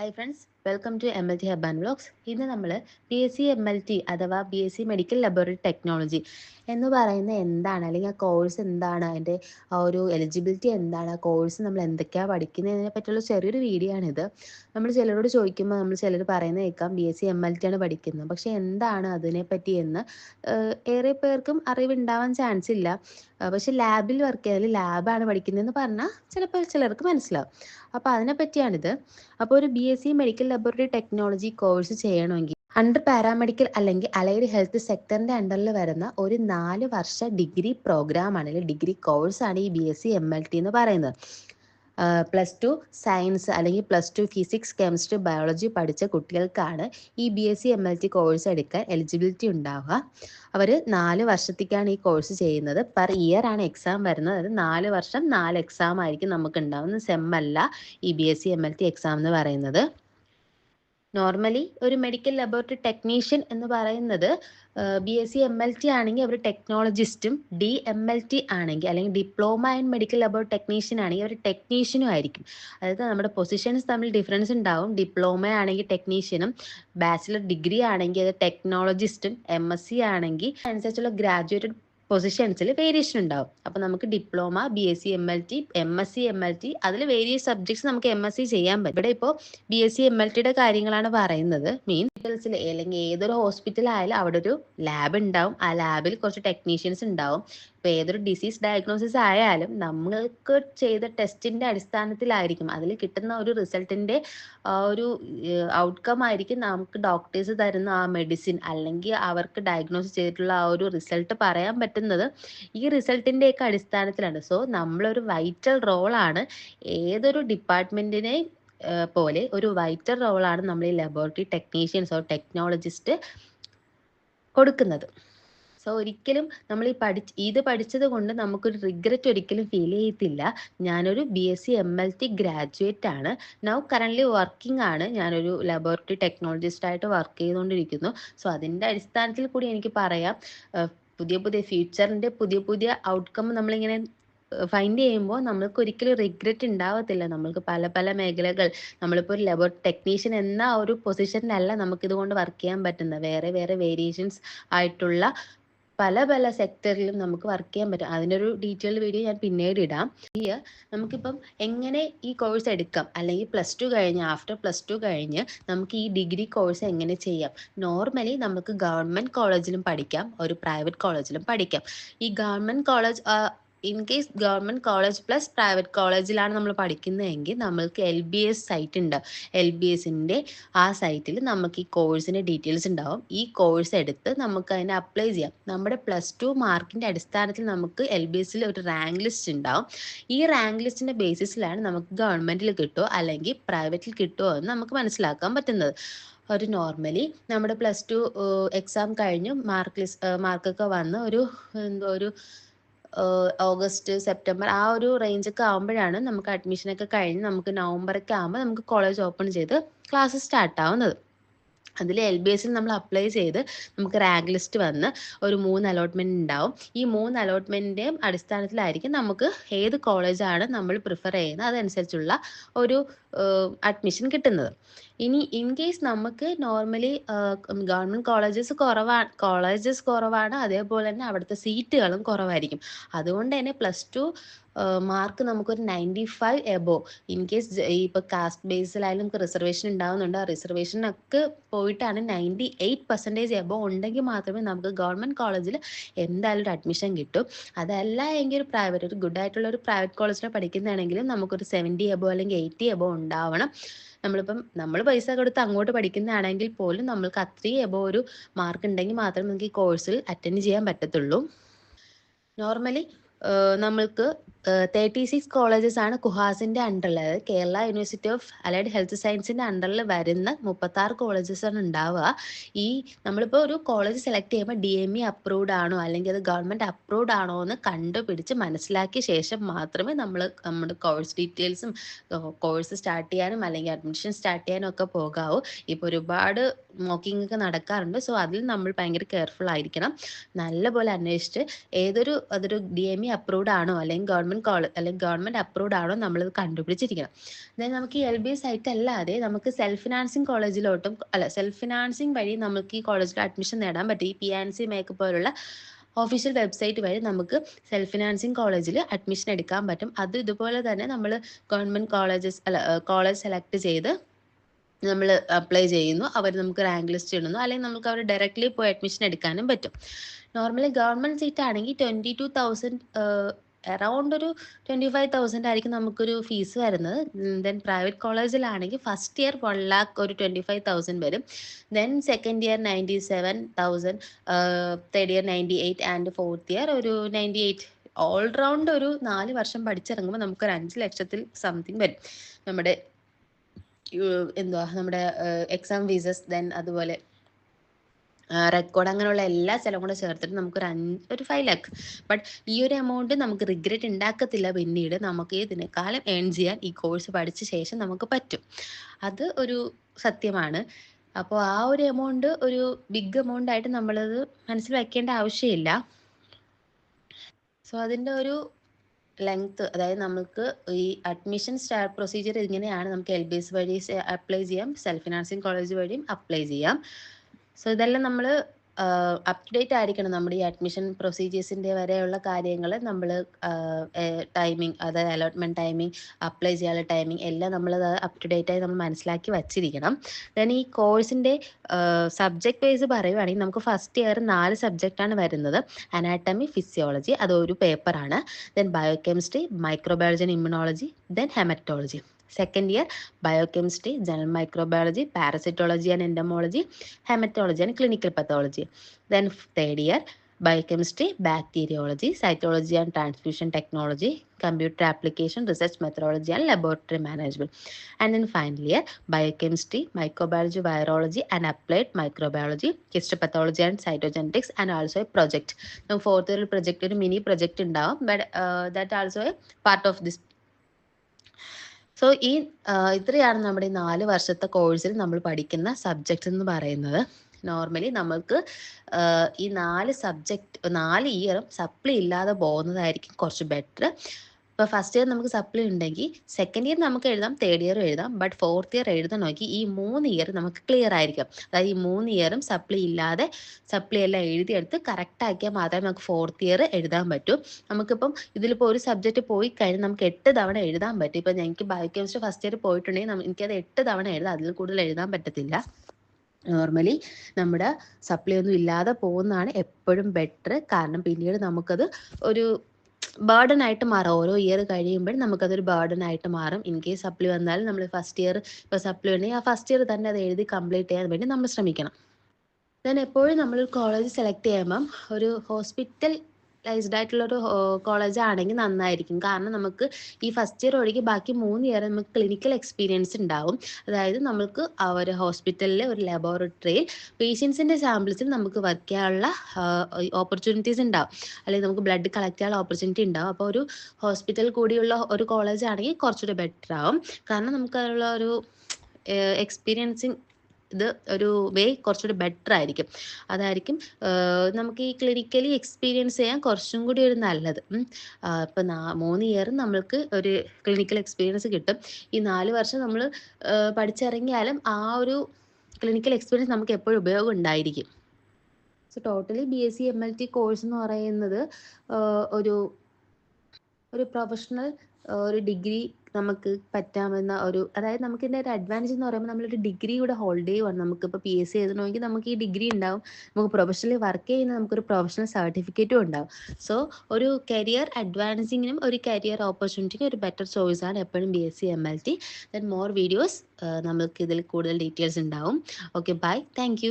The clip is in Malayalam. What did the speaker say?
Hi friends welcome to M L T hub and ഇന്ന് നമ്മൾ B S C M L T അഥവാ B S C medical laboratory technology എന്ന് പറയുന്ന എന്താണ് അല്ലെങ്കിൽ ആ കോഴ്സ് എന്താണ് അതിന്റെ ആ ഒരു എലിജിബിലിറ്റി എന്താണ് ആ കോഴ്സ് നമ്മൾ എന്തൊക്കെയാണ് പഠിക്കുന്നതിനെ പറ്റിയുള്ള ചെറിയൊരു വീഡിയോ ആണിത്. നമ്മൾ ചിലരോട് ചോദിക്കുമ്പോൾ നമ്മൾ ചിലർ പറയുന്നത് കേൾക്കാം B S C M L T ആണ് പഠിക്കുന്നത്. പക്ഷേ എന്താണ് അതിനെപ്പറ്റി എന്ന് ഏറെ പേർക്കും അറിവുണ്ടാവാൻ ചാൻസ് ഇല്ല. പക്ഷെ ലാബിൽ വർക്ക് ചെയ്താൽ ലാബാണ് പഠിക്കുന്നതെന്ന് പറഞ്ഞാൽ ചിലപ്പോൾ ചിലർക്ക് മനസ്സിലാവും. അപ്പോൾ അതിനെ പറ്റിയാണിത് അപ്പോൾ ഒരു B S C medical laboratory technology course ചെയ്യണമെങ്കിൽ അണ്ടർ പാരാമെഡിക്കൽ അല്ലെങ്കിൽ അലൈഡ് ഹെൽത്ത് സെക്ടറിന്റെ അണ്ടറിൽ വരുന്ന ഒരു നാല് വർഷ ഡിഗ്രി പ്രോഗ്രാം ആണ് അല്ലെങ്കിൽ ഡിഗ്രി കോഴ്സാണ് ഈ B S C M L T എന്ന് പറയുന്നത്. പ്ലസ് ടു സയൻസ് അല്ലെങ്കിൽ plus two physics chemistry biology പഠിച്ച കുട്ടികൾക്കാണ് ഈ B S C M L T course എടുക്കാൻ എലിജിബിലിറ്റി ഉണ്ടാവുക. അവർ നാല് വർഷത്തേക്കാണ് ഈ കോഴ്സ് ചെയ്യുന്നത്. പെർ ഇയർ ആണ് എക്സാം വരുന്നത്. അതായത് നാല് വർഷം നാല് എക്സാം ആയിരിക്കും നമുക്ക് ഉണ്ടാവുന്നത് സെം അല്ല ഈ B S C M L T exam എന്ന് പറയുന്നത്. നോർമലി ഒരു മെഡിക്കൽ ലബോറട്ടറി ടെക്നീഷ്യൻ എന്ന് പറയുന്നത് B S C M L T ആണെങ്കിൽ അവർ ടെക്നോളജിസ്റ്റും ഡി എം എൽ ടി ആണെങ്കിൽ അല്ലെങ്കിൽ diploma in medical laboratory technician ആണെങ്കിൽ അവർ ടെക്നീഷ്യനും ആയിരിക്കും. അതായത് നമ്മുടെ പൊസിഷൻസ് തമ്മിൽ ഡിഫറൻസ് ഉണ്ടാവും. ഡിപ്ലോമ ആണെങ്കിൽ ടെക്നീഷ്യനും ബാച്ചിലർ ഡിഗ്രി ആണെങ്കിൽ അത് ടെക്നോളജിസ്റ്റും എം എസ് സി ആണെങ്കിൽ അനുസരിച്ചുള്ള ഗ്രാജുവേറ്റഡ് പൊസിഷൻസിൽ വേരിയേഷൻ ഉണ്ടാവും. അപ്പൊ നമുക്ക് diploma B S C M L T M S C M L T അതിൽ വേരിയസ് സബ്ജക്ട്സ് നമുക്ക് എം എസ് സി ചെയ്യാൻ പറ്റും. ഇവിടെ ഇപ്പോൾ B S C M L ടിയുടെ കാര്യങ്ങളാണ് പറയുന്നത്. മീൻ ഹോസ്പിറ്റൽസിൽ അല്ലെങ്കിൽ ഏതൊരു ഹോസ്പിറ്റൽ ആയാലും അവിടെ ഒരു ലാബ് ഉണ്ടാവും. ആ ലാബിൽ കുറച്ച് ടെക്നീഷ്യൻസ് ഉണ്ടാവും. ഇപ്പൊ ഏതൊരു ഡിസീസ് ഡയഗ്നോസിസ് ആയാലും നമ്മൾക്ക് ചെയ്ത ടെസ്റ്റിന്റെ അടിസ്ഥാനത്തിലായിരിക്കും. അതിൽ കിട്ടുന്ന ഒരു റിസൾട്ടിന്റെ ഒരു ഔട്ട്കം ആയിരിക്കും നമുക്ക് ഡോക്ടേഴ്സ് തരുന്ന ആ മെഡിസിൻ അല്ലെങ്കിൽ അവർക്ക് ഡയഗ്നോസ് ചെയ്തിട്ടുള്ള ആ ഒരു റിസൾട്ട് പറയാൻ പറ്റുന്നത് ഈ റിസൾട്ടിന്റെ ഒക്കെ അടിസ്ഥാനത്തിലാണ്. സോ നമ്മളൊരു വൈറ്റൽ റോളാണ് ഏതൊരു ഡിപ്പാർട്ട്മെന്റിനെ പോലെ ഒരു വൈറ്റൽ റോളാണ് നമ്മൾ ഈ ലബോറട്ടറി ടെക്നീഷ്യൻസ് ഓർ ടെക്നോളജിസ്റ്റ് കൊടുക്കുന്നത്. സോ ഒരിക്കലും നമ്മൾ ഈ പഠിച്ച് ഇത് പഠിച്ചത് കൊണ്ട് നമുക്കൊരു റിഗ്രറ്റ് ഒരിക്കലും ഫീൽ ചെയ്യത്തില്ല. ഞാനൊരു B S C M L T graduate ആണ്. നൗ കറന്റ്ലി വർക്കിംഗ് ആണ്. ഞാനൊരു ലബോറട്ടറി ടെക്നോളജിസ്റ്റ് ആയിട്ട് വർക്ക് ചെയ്തുകൊണ്ടിരിക്കുന്നു. സോ അതിന്റെ അടിസ്ഥാനത്തിൽ കൂടി എനിക്ക് പറയാം. പുതിയ പുതിയ ഫ്യൂച്ചറിന്റെ പുതിയ പുതിയ ഔട്ട്കം നമ്മളിങ്ങനെ ഫൈൻഡ് ചെയ്യുമ്പോൾ നമ്മൾക്ക് ഒരിക്കലും റിഗ്രറ്റ് ഉണ്ടാവത്തില്ല. നമ്മൾക്ക് പല പല മേഖലകൾ നമ്മളിപ്പോൾ ഒരു ലബോർ ടെക്നീഷ്യൻ എന്ന ഒരു പൊസിഷനിലല്ല നമുക്ക് ഇതുകൊണ്ട് വർക്ക് ചെയ്യാൻ പറ്റുന്നത്. വേറെ വേറെ വേരിയേഷൻസ് ആയിട്ടുള്ള പല പല സെക്ടറിലും നമുക്ക് വർക്ക് ചെയ്യാൻ പറ്റും. അതിനൊരു ഡീറ്റെയിൽഡ് വീഡിയോ ഞാൻ പിന്നീട് ഇടാം. ഈ നമുക്കിപ്പം എങ്ങനെ ഈ കോഴ്സ് എടുക്കാം? അല്ലെങ്കിൽ പ്ലസ് ടു കഴിഞ്ഞ് ആഫ്റ്റർ പ്ലസ് ടു കഴിഞ്ഞ് നമുക്ക് ഈ ഡിഗ്രി കോഴ്സ് എങ്ങനെ ചെയ്യാം? നോർമലി നമുക്ക് ഗവൺമെന്റ് കോളേജിലും പഠിക്കാം. ഒരു പ്രൈവറ്റ് കോളേജിലും പഠിക്കാം. ഈ government college in case government college plus private കോളേജിലാണ് നമ്മൾ പഠിക്കുന്നതെങ്കിൽ നമ്മൾക്ക് എൽ ബി എസ് സൈറ്റ് ഉണ്ട്. എൽ ബി ആ സൈറ്റിൽ നമുക്ക് ഈ കോഴ്സിന്റെ ഡീറ്റെയിൽസ് ഉണ്ടാവും. ഈ കോഴ്സ് എടുത്ത് നമുക്ക് അതിനെ അപ്ലൈ ചെയ്യാം. നമ്മുടെ പ്ലസ് ടു മാർക്കിന്റെ അടിസ്ഥാനത്തിൽ നമുക്ക് എൽ ബി എസിൽ ഒരു റാങ്ക് ലിസ്റ്റ് ഉണ്ടാവും. ഈ റാങ്ക് ലിസ്റ്റിന്റെ ബേസിസിലാണ് നമുക്ക് ഗവൺമെന്റിൽ കിട്ടുമോ അല്ലെങ്കിൽ പ്രൈവറ്റിൽ കിട്ടുമോ എന്ന് നമുക്ക് മനസ്സിലാക്കാൻ പറ്റുന്നത്. ഒരു നോർമലി നമ്മുടെ പ്ലസ് ടു എക്സാം കഴിഞ്ഞു. മാർക്ക് ലിസ്റ്റ് മാർക്കൊക്കെ വന്ന് ഒരു എന്തോ ഒരു ഓഗസ്റ്റ് സെപ്റ്റംബർ ആ ഒരു റേഞ്ചൊക്കെ ആകുമ്പോഴാണ് നമുക്ക് അഡ്മിഷനൊക്കെ കഴിഞ്ഞ് നമുക്ക് നവംബറൊക്കെ ആകുമ്പോൾ നമുക്ക് കോളേജ് ഓപ്പൺ ചെയ്ത് ക്ലാസ് സ്റ്റാർട്ട് ആവുന്നത്. അതിൽ എൽ ബി എസിൽ നമ്മൾ അപ്ലൈ ചെയ്ത് നമുക്ക് റാങ്ക് ലിസ്റ്റ് വന്ന് ഒരു മൂന്ന് അലോട്ട്മെന്റ് ഉണ്ടാവും. ഈ മൂന്ന് അലോട്ട്മെന്റിന്റെയും അടിസ്ഥാനത്തിലായിരിക്കും നമുക്ക് ഏത് കോളേജാണ് നമ്മൾ പ്രിഫർ ചെയ്യുന്നത് അതനുസരിച്ചുള്ള ഒരു അഡ്മിഷൻ കിട്ടുന്നത്. ഇനി ഇൻ കേസ് നമുക്ക് നോർമലി ഗവൺമെന്റ് കോളേജസ് കുറവാണ് കോളേജസ് കുറവാണ് അതേപോലെ തന്നെ അവിടുത്തെ സീറ്റുകളും കുറവായിരിക്കും. അതുകൊണ്ട് തന്നെ പ്ലസ് ടു മാർക്ക് നമുക്കൊരു ninety five above in case ഇപ്പോൾ കാസ്റ്റ് ബേസിലായാലും നമുക്ക് റിസർവേഷൻ ഉണ്ടാവുന്നുണ്ട്. ആ റിസർവേഷനൊക്കെ പോയിട്ടാണ് നയന്റി എയ്റ്റ് പെർസെന്റേജ് എബോ ഉണ്ടെങ്കിൽ മാത്രമേ നമുക്ക് ഗവൺമെന്റ് കോളേജിൽ എന്തായാലും ഒരു അഡ്മിഷൻ കിട്ടും. അതല്ല എങ്കിൽ ഒരു പ്രൈവറ്റ് ഒരു ഗുഡ് ആയിട്ടുള്ള ഒരു പ്രൈവറ്റ് കോളേജിൽ പഠിക്കുന്നതാണെങ്കിലും നമുക്കൊരു സെവന്റി എബോ അല്ലെങ്കിൽ എയ്റ്റി എബോ ഉണ്ടാവണം. നമ്മളിപ്പം നമ്മൾ പൈസ കൊടുത്ത് അങ്ങോട്ട് പഠിക്കുന്നതാണെങ്കിൽ പോലും നമ്മൾക്ക് അത്രയും എബോ ഒരു മാർക്ക് ഉണ്ടെങ്കിൽ മാത്രമേ നമുക്ക് ഈ കോഴ്സിൽ അറ്റൻഡ് ചെയ്യാൻ പറ്റത്തുള്ളൂ. നോർമലി നമ്മൾക്ക് തേർട്ടി സിക്സ് കോളേജസ് ആണ് കുഹാസിന്റെ അണ്ടറിൽ അതായത് Kerala university of allied health സയൻസിന്റെ അണ്ടറിൽ വരുന്ന മുപ്പത്താറ് കോളേജസ് ആണ് ഉണ്ടാവുക. ഈ നമ്മളിപ്പോൾ ഒരു കോളേജ് സെലക്ട് ചെയ്യുമ്പോൾ ഡി എം ഇ അപ്രൂവ്ഡ് ആണോ അല്ലെങ്കിൽ അത് ഗവൺമെന്റ് അപ്രൂവ്ഡ് ആണോ എന്ന് കണ്ടുപിടിച്ച് മനസ്സിലാക്കിയ ശേഷം മാത്രമേ നമ്മൾ നമ്മുടെ കോഴ്സ് ഡീറ്റെയിൽസും കോഴ്സ് സ്റ്റാർട്ട് ചെയ്യാനും അല്ലെങ്കിൽ അഡ്മിഷൻ സ്റ്റാർട്ട് ചെയ്യാനും ഒക്കെ പോകാവൂ. ഇപ്പൊ ഒരുപാട് മോക്കിംഗ് ഒക്കെ നടക്കാറുണ്ട്. സോ അതിൽ നമ്മൾ ഭയങ്കര കെയർഫുൾ ആയിരിക്കണം. നല്ലപോലെ അന്വേഷിച്ച് ഏതൊരു അതൊരു ഡി എം ഇ അപ്രൂവ്ഡ് ആണോ അല്ലെങ്കിൽ ഗവൺമെന്റ് കോളേജ് അല്ലെങ്കിൽ ഗവൺമെന്റ് അപ്രൂവ്ഡ് ആണോ നമ്മളത് കണ്ടുപിടിച്ചിരിക്കണം. ദെൻ നമുക്ക് ഈ എൽ ബി എസ് ആയിട്ട് അല്ലാതെ നമുക്ക് സെൽഫ് ഫിനാൻസിങ് കോളേജിലോട്ടും അല്ല സെൽഫ് ഫിനാൻസിങ് വഴി നമുക്ക് ഈ കോളേജിൽ അഡ്മിഷൻ നേടാൻ പറ്റും. ഈ പി ആൻഡ് സി മേക്ക് പോലുള്ള ഒഫീഷ്യൽ വെബ്സൈറ്റ് വഴി നമുക്ക് സെൽഫ് ഫിനാൻസിങ് കോളേജിൽ അഡ്മിഷൻ എടുക്കാൻ പറ്റും. അത് ഇതുപോലെ തന്നെ നമ്മൾ ഗവൺമെന്റ് കോളേജസ് അല്ല കോളേജ് സെലക്ട് ചെയ്ത് നമ്മൾ അപ്ലൈ ചെയ്യുന്നു. അവർ നമുക്ക് റാങ്ക് ലിസ്റ്റ് ഇടുന്നു. അല്ലെങ്കിൽ നമുക്ക് അവർ ഡയറക്റ്റ്ലി പോയി അഡ്മിഷൻ എടുക്കാനും പറ്റും. നോർമലി ഗവൺമെന്റ് സീറ്റ് ആണെങ്കിൽ ട്വന്റി ടു തൗസൻഡ് അറൗണ്ട് ഒരു ട്വന്റി ഫൈവ് തൗസൻഡ് ആയിരിക്കും നമുക്കൊരു ഫീസ് വരുന്നത്. ദെൻ പ്രൈവറ്റ് കോളേജിലാണെങ്കിൽ ഫസ്റ്റ് ഇയർ വൺ ലാക്ക് ഒരു ട്വന്റി ഫൈവ് തൗസൻഡ് വരും. Then second year ninety seven thousand third year ninety eight and fourth year ഒരു നയന്റി എയ്റ്റ് ഓൾറൗണ്ട് ഒരു നാല് വർഷം പഠിച്ചിറങ്ങുമ്പോൾ നമുക്കൊരു അഞ്ച് ലക്ഷത്തിൽ സംതിങ് വരും. നമ്മുടെ എന്തുവാ നമ്മുടെ എക്സാം ഫീസസ് ദെൻ അതുപോലെ റെക്കോർഡ് അങ്ങനെയുള്ള എല്ലാ ചിലവും കൂടെ ചേർത്തിട്ട് നമുക്കൊരു അഞ്ച് ഒരു ഫൈവ് ലാക്ക് ബട്ട് ഈ ഒരു എമൗണ്ട് നമുക്ക് റിഗ്രറ്റ് ഉണ്ടാക്കത്തില്ല പിന്നീട്. നമുക്ക് ഇതിനേക്കാളും ഏൺ ചെയ്യാൻ ഈ കോഴ്സ് പഠിച്ച ശേഷം നമുക്ക് പറ്റും. അത് ഒരു സത്യമാണ്. അപ്പോൾ ആ ഒരു എമൗണ്ട് ഒരു ബിഗ് എമൗണ്ട് ആയിട്ട് നമ്മളത് മനസ്സിൽ വെക്കേണ്ട ആവശ്യമില്ല. സോ അതിന്റെ ഒരു ലെങ്ത് അതായത് നമുക്ക് ഈ അഡ്മിഷൻ സ്റ്റാർട്ട് പ്രൊസീജിയർ ഇങ്ങനെയാണ് നമുക്ക് എൽ ബി എസ് വഴി അപ്ലൈ ചെയ്യാം. സെൽഫ് ഫിനാൻസിങ് കോളേജ് വഴിയും അപ്ലൈ ചെയ്യാം. സോ ഇതെല്ലാം നമ്മൾ അപ് ടു ഡേറ്റ് ആയിരിക്കണം നമ്മുടെ ഈ അഡ്മിഷൻ പ്രൊസീജിയേഴ്സിന്റെ വരെയുള്ള കാര്യങ്ങൾ. നമ്മൾ ടൈമിംഗ് അതായത് അലോട്ട്മെന്റ് ടൈമിംഗ് അപ്ലൈ ചെയ്യാനുള്ള ടൈമിംഗ് എല്ലാം നമ്മൾ അപ് ടു ഡേറ്റ് ആയി നമ്മൾ മനസ്സിലാക്കി വച്ചിരിക്കണം. ദെൻ ഈ കോഴ്സിന്റെ സബ്ജക്ട് വൈസ് പറയുവാണെങ്കിൽ നമുക്ക് ഫസ്റ്റ് ഇയർ നാല് സബ്ജക്റ്റാണ് വരുന്നത്. അനാട്ടമി ഫിസിയോളജി അതൊരു പേപ്പറാണ്. Then biochemistry microbiology immunology then haematology. Second year biochemistry general microbiology parasitology and entomology haematology and clinical pathology then third year biochemistry bacteriology cytology and transfusion technology computer application research methodology and laboratory management and then final year biochemistry microbiology virology and applied microbiology histopathology and cytogenetics and also a project നമുക്ക് ഫോർത്ത് ഇയർ പ്രൊജക്ട് ഒരു മിനി പ്രൊജക്ട് ഉണ്ടാവും. But that also a part of this so ഈ ഇത്രയാണ് നമ്മുടെ ഈ നാല് വർഷത്തെ കോഴ്സിൽ നമ്മൾ പഠിക്കുന്ന സബ്ജക്റ്റ് എന്ന് പറയുന്നത്. നോർമലി നമ്മൾക്ക് ഈ നാല് സബ്ജക്റ്റ് നാല് ഇയറും സപ്ലി ഇല്ലാതെ പോകുന്നതായിരിക്കും കുറച്ച് ബെറ്റർ ഇപ്പോൾ ഫസ്റ്റ് ഇയർ നമുക്ക് സപ്ലി ഉണ്ടെങ്കിൽ സെക്കൻഡ് ഇയർ നമുക്ക് എഴുതാം തേർഡ് ഇയർ എഴുതാം ബട്ട് ഫോർത്ത് ഇയർ എഴുതാൻ നോക്കി ഈ മൂന്ന് ഇയർ നമുക്ക് ക്ലിയർ ആയിരിക്കും. അതായത് ഈ മൂന്ന് ഇയറും സപ്ലി ഇല്ലാതെ സപ്ലി എല്ലാം എഴുതിയെടുത്ത് കറക്റ്റ് ആക്കിയാൽ മാത്രമേ നമുക്ക് ഫോർത്ത് ഇയർ എഴുതാൻ പറ്റൂ. നമുക്കിപ്പം ഇതിലിപ്പോൾ ഒരു സബ്ജക്റ്റ് പോയി കഴിഞ്ഞാൽ നമുക്ക് എട്ട് തവണ എഴുതാൻ പറ്റും. ഇപ്പം എനിക്ക് ബയോകെമിസ്ട്രി ഫസ്റ്റ് ഇയർ പോയിട്ടുണ്ടെങ്കിൽ എനിക്കത് എട്ട് തവണ എഴുതാം. അതിൽ കൂടുതൽ എഴുതാൻ പറ്റത്തില്ല. നോർമലി നമ്മുടെ സപ്ലൈ ഒന്നും ഇല്ലാതെ പോകുന്നതാണ് എപ്പോഴും ബെറ്റർ കാരണം പിന്നീട് നമുക്കത് ഒരു ബേർഡൻ ആയിട്ട് മാറും. ഓരോ ഇയർ കഴിയുമ്പോൾ നമുക്കതൊരു ബേർഡൻ ആയിട്ട് മാറും. ഇൻ കേസ് സപ്ലി വന്നാലും നമ്മൾ ഫസ്റ്റ് ഇയർ ഇപ്പോൾ സപ്ലി ഉണ്ടെങ്കിൽ ആ ഫസ്റ്റ് ഇയർ തന്നെ അത് എഴുതി കംപ്ലീറ്റ് ചെയ്യാൻ വേണ്ടി നമ്മൾ ശ്രമിക്കണം. ദെൻ എപ്പോഴും നമ്മൾ കോളേജ് സെലക്ട് ചെയ്യുമ്പം ഒരു ഹോസ്പിറ്റൽ ലൈസ്ഡ് ആയിട്ടുള്ള ഒരു കോളേജ് ആണെങ്കിൽ നന്നായിരിക്കും. കാരണം നമുക്ക് ഈ ഫസ്റ്റ് ഇയർ ഒഴികെ ബാക്കി മൂന്ന് ഇയർ നമുക്ക് ക്ലിനിക്കൽ എക്സ്പീരിയൻസ് ഉണ്ടാവും. അതായത് നമുക്ക് ഒരു ഹോസ്പിറ്റലിലെ ഒരു ലബോറട്ടറിയിൽ പേഷ്യൻസിന്റെ സാമ്പിൾസിൽ നമുക്ക് വർക്ക് ചെയ്യാനുള്ള ഓപ്പർച്യൂണിറ്റീസ് ഉണ്ടാവും. അല്ലെങ്കിൽ നമുക്ക് ബ്ലഡ് കളക്ട് ചെയ്യാനുള്ള ഓപ്പർച്യൂണിറ്റി ഉണ്ടാവും. അപ്പോൾ ഒരു ഹോസ്പിറ്റൽ കൂടിയുള്ള ഒരു കോളേജ് ആണെങ്കിൽ കുറച്ചുകൂടി ബെറ്റർ ആവും. കാരണം നമുക്ക് അതിനുള്ള ഒരു എക്സ്പീരിയൻസിങ് ഇത് ഒരു വേ കുറച്ചുകൂടി ബെറ്റർ ആയിരിക്കും. അതായിരിക്കും നമുക്ക് ഈ ക്ലിനിക്കലി എക്സ്പീരിയൻസ് ചെയ്യാൻ കുറച്ചും കൂടി ഒരു നല്ലത്. ഇപ്പം മൂന്ന് ഇയർ നമ്മൾക്ക് ഒരു ക്ലിനിക്കൽ എക്സ്പീരിയൻസ് കിട്ടും. ഈ നാല് വർഷം നമ്മൾ പഠിച്ചിറങ്ങിയാലും ആ ഒരു ക്ലിനിക്കൽ എക്സ്പീരിയൻസ് നമുക്ക് എപ്പോഴും ഉപയോഗം ഉണ്ടായിരിക്കും. So totally B S C M L T course എന്ന് പറയുന്നത് ഒരു ഒരു പ്രൊഫഷണൽ ഒരു ഡിഗ്രി നമുക്ക് പറ്റാമെന്ന ഒരു അതായത് നമുക്ക് ഇതിന്റെ ഒരു അഡ്വാന്റേജ് എന്ന് പറയുമ്പോൾ നമ്മളൊരു ഡിഗ്രി കൂടെ ഹോൾഡ് ചെയ്യുവാണ്. നമുക്കിപ്പോൾ പി എസ് സി എഴുതണമെങ്കിൽ നമുക്ക് ഈ ഡിഗ്രി ഉണ്ടാവും. നമുക്ക് പ്രൊഫഷണലി വർക്ക് ചെയ്യുന്ന നമുക്കൊരു പ്രൊഫഷണൽ സർട്ടിഫിക്കറ്റും ഉണ്ടാവും. സോ ഒരു കരിയർ അഡ്വാൻസിങ്ങിനും ഒരു കരിയർ ഓപ്പർച്യൂണിറ്റിക്കും ഒരു ബെറ്റർ ചോയ്സ് ആണ് എപ്പോഴും B S C M L T then more videos നമുക്ക് ഇതിൽ കൂടുതൽ ഡീറ്റെയിൽസ് ഉണ്ടാവും. Okay bye thank